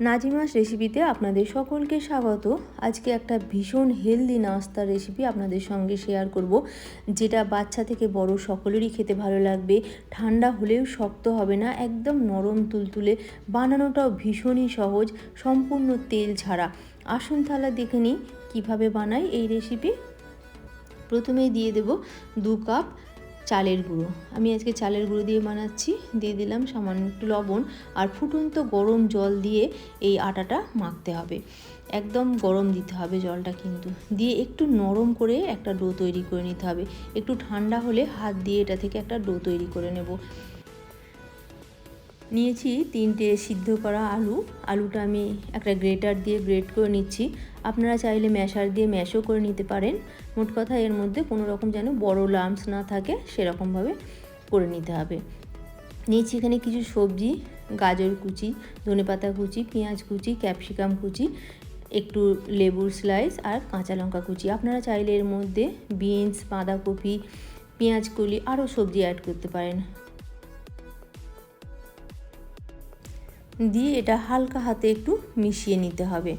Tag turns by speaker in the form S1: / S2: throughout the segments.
S1: নাজিমাস রেসিপিতে আপনাদের সকলকে স্বাগত। আজকে একটা ভীষণ হেলদি নাস্তার রেসিপি আপনাদের সঙ্গে শেয়ার করব, যেটা বাচ্চা থেকে বড় সকলেরই খেতে ভালো লাগবে। ঠান্ডা হলেও শক্ত হবে না, একদম নরম তুলতুলে, বানানোটাও ভীষণই সহজ, সম্পূর্ণ তেল ছাড়া। আসুন তাহলে দেখে নিই কীভাবে বানাই এই রেসিপি প্রথমেই দিয়ে দেব দু কাপ চালের গুঁড়ো। আমি আজকে চালের গুঁড়ো দিয়ে বানাচ্ছি। দিয়ে দিলাম সামান্য একটু লবণ আর ফুটন্ত গরম জল দিয়ে এই আটাটা মাখতে হবে। একদম গরম দিতে হবে জলটা কিন্তু। দিয়ে একটু নরম করে একটা ডো তৈরি করে নিতে হবে। একটু ঠান্ডা হলে হাত দিয়ে এটা থেকে একটা ডো তৈরি করে নেব। নিয়েছি, তিনটে সিদ্ধ করা আলু। আলুটা আমি একটা গ্রেটার দিয়ে গ্রেট করে নিচ্ছি। আপনারা চাইলে ম্যাশার দিয়ে ম্যাশও করে নিতে পারেন। মোট কথা এর মধ্যে কোনো রকম যেন বড় লাম্পস না থাকে, সেরকমভাবে করে নিতে হবে। নিয়েছি এখানে কিছু সবজি, গাজর কুচি, ধনেপাতা কুচি, পেঁয়াজ কুচি, ক্যাপসিকাম কুচি, একটু লেবুর স্লাইস আর কাঁচা লঙ্কা কুচি। আপনারা চাইলে এর মধ্যে বিনস বাঁধাকপি, পেঁয়াজ কলি আরও সবজি অ্যাড করতে পারেন। দিয়ে এটা হালকা হাতে একটু মিশিয়ে নিতে হবে।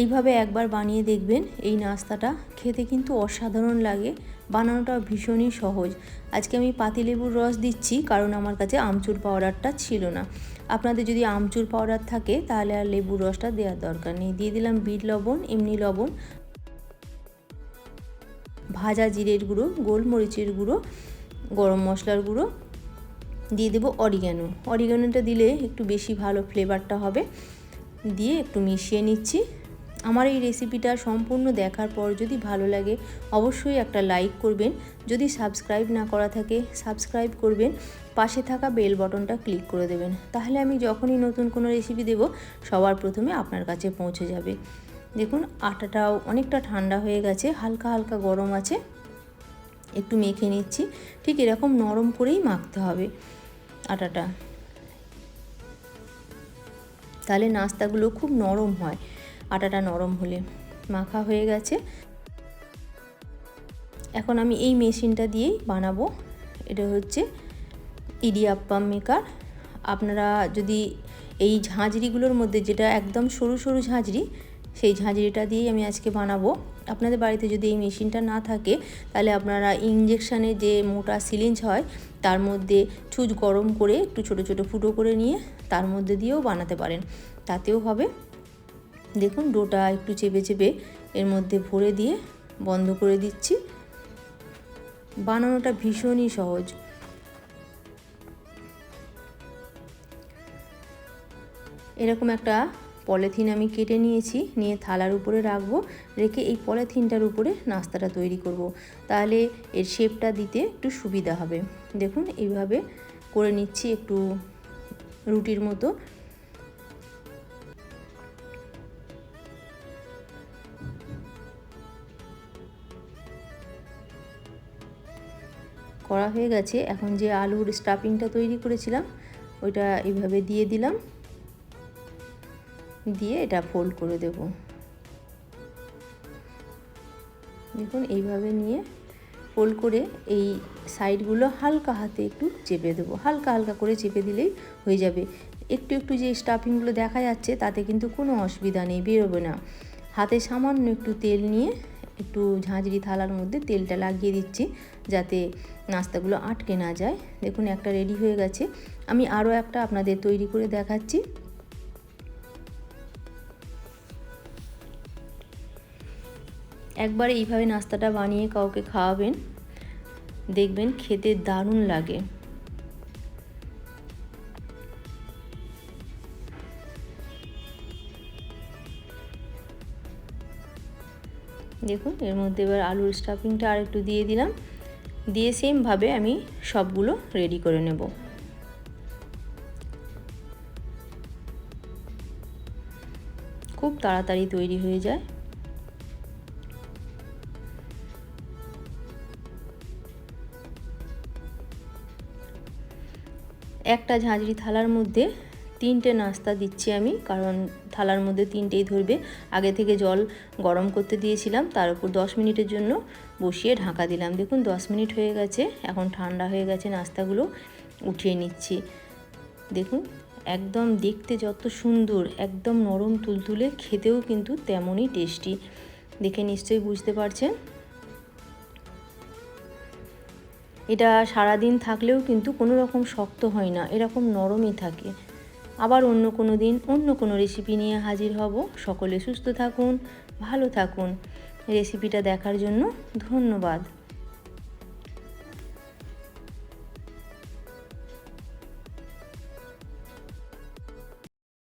S1: এইভাবে একবার বানিয়ে দেখবেন এই নাস্তাটা খেতে কিন্তু অসাধারণ লাগে। বানানোটা ভীষণই সহজ। আজকে আমি পাতিলেবুর রস দিচ্ছি কারণ আমার কাছে আমচুর পাউডারটা ছিল না। আপনাদের যদি আমচুর পাউডার থাকে তাহলে আর লেবুর রসটা দেওয়ার দরকার নেই। দিয়ে দিলাম বিট লবণ, এমনি লবণ, ভাজা জিরের গুঁড়ো, গোলমরিচের গুঁড়ো, গরম মশলার গুঁড়ো দিয়ে দেবো অরিগ্যানো অরিগ্যানোটা দিলে একটু বেশি ভালো ফ্লেভারটা হবে। দিয়ে একটু মিশিয়ে নিচ্ছি। আমার এই রেসিপিটা সম্পূর্ণ দেখার পর যদি ভালো লাগে অবশ্যই একটা লাইক করবেন। যদি সাবস্ক্রাইব না করা থাকে সাবস্ক্রাইব করবেন। পাশে থাকা বেল বটনটা ক্লিক করে দেবেন। তাহলে আমি যখনই নতুন কোনো রেসিপি দেব, সবার প্রথমে আপনার কাছে পৌঁছে যাবে। দেখুন, আটাটাও অনেকটা ঠান্ডা হয়ে গেছে, হালকা হালকা গরম আছে। একটু মেখে নিচ্ছি। ঠিক এরকম নরম করেই মাখতে হবে। আটাটা। তাহলে নাস্তাগুলো খুব নরম হয়, আটাটা নরম হলে। মাখা হয়ে গেছে। এখন আমি এই মেশিনটা দিয়েই বানাবো। এটা হচ্ছে ইডিয়াপ্পাম মেকার। আপনারা যদি এই ঝাঁঝরিগুলোর মধ্যে, যেটা একদম সরু সরু ঝাঁঝরি সেই ঝাঁঝরিটা দিয়েই আমি আজকে বানাবো। আপনাদের বাড়িতে যদি এই মেশিনটা না থাকে, তাহলে আপনারা ইঞ্জেকশানে যে মোটা সিলিঞ্জ হয়, তার মধ্যে ছুঁচ গরম করে একটু ছোট ছোট ফুটো করে নিয়ে তার মধ্যে দিয়েও বানাতে পারেন। তাতেও হবে। দেখুন, ডোটা একটু চেপে চেপে এর মধ্যে ভরে দিয়ে বন্ধ করে দিচ্ছি। বানানোটা ভীষণই সহজ। এরকম একটা পলিথিন আমি কেটে নিয়েছি, নিয়ে থালার উপরে রাখব, রেখে এই পলিথিনটার উপরে নাস্তাটা তৈরি করব। তাহলে এর শেপটা দিতে একটু সুবিধা হবে। দেখুন, এইভাবে করে নিচ্ছি একটু রুটির মতো। করা হয়ে গেছে। এখন যে আলুর স্টাফিংটা তৈরি করেছিলাম, ওইটা এইভাবে দিয়ে দিলাম। দিয়ে এটা ফোল্ড করে দেব। দেখুন, এইভাবে নিয়ে ফোল্ড করে এই সাইডগুলো হালকা হাতে একটু চেপে দেবো। হালকা হালকা করে চেপে দিলেই হয়ে যাবে। একটু একটু যে স্টাফিংগুলো দেখা যাচ্ছে, তাতে কিন্তু কোনো অসুবিধা নেই, বেরোবে না। হাতে সামান্য একটু তেল নিয়ে একটু ঝাঁঝরি থালার মধ্যে তেলটা লাগিয়ে দিচ্ছি, যাতে নাস্তাগুলো আটকে না যায়। দেখুন, একটা রেডি হয়ে গেছে। আমি আরও একটা আপনাদের তৈরি করে দেখাচ্ছি। একবার এইভাবে নাস্তাটা বানিয়ে কাউকে খাওয়াবেন, দেখবেন খেতে দারুণ লাগে। দেখুন, এর মধ্যে এবার আলুর স্টাফিংটা আর একটু দিয়ে দিলাম। দিয়ে সেমভাবে আমি সবগুলো রেডি করে নেব। খুব তাড়াতাড়ি তৈরি হয়ে যায়। একটা ঝাঁঝরি থালার মধ্যে তিনটে নাস্তা দিচ্ছি আমি, কারণ থালার মধ্যে তিনটেই ধরবে। আগে থেকে জল গরম করতে দিয়েছিলাম, তার উপর দশ মিনিটের জন্য বসিয়ে ঢাকা দিলাম। দেখুন, দশ মিনিট হয়ে গেছে, এখন ঠান্ডা হয়ে গেছে, নাস্তাগুলো উঠিয়ে নিচ্ছি। দেখুন, একদম দেখতে যত সুন্দর, একদম নরম তুলতুলে, খেতেও কিন্তু তেমনই টেস্টি। দেখে নিশ্চয়ই বুঝতে পারছেন? এটা সারা দিন থাকলেও কিন্তু কোনো রকম শক্ত হয় না, এরকম নরমই থাকে। আবার অন্য কোনো দিন অন্য কোনো রেসিপি নিয়ে হাজির হব। সকলে সুস্থ থাকুন, ভালো থাকুন। রেসিপিটা দেখার জন্য ধন্যবাদ।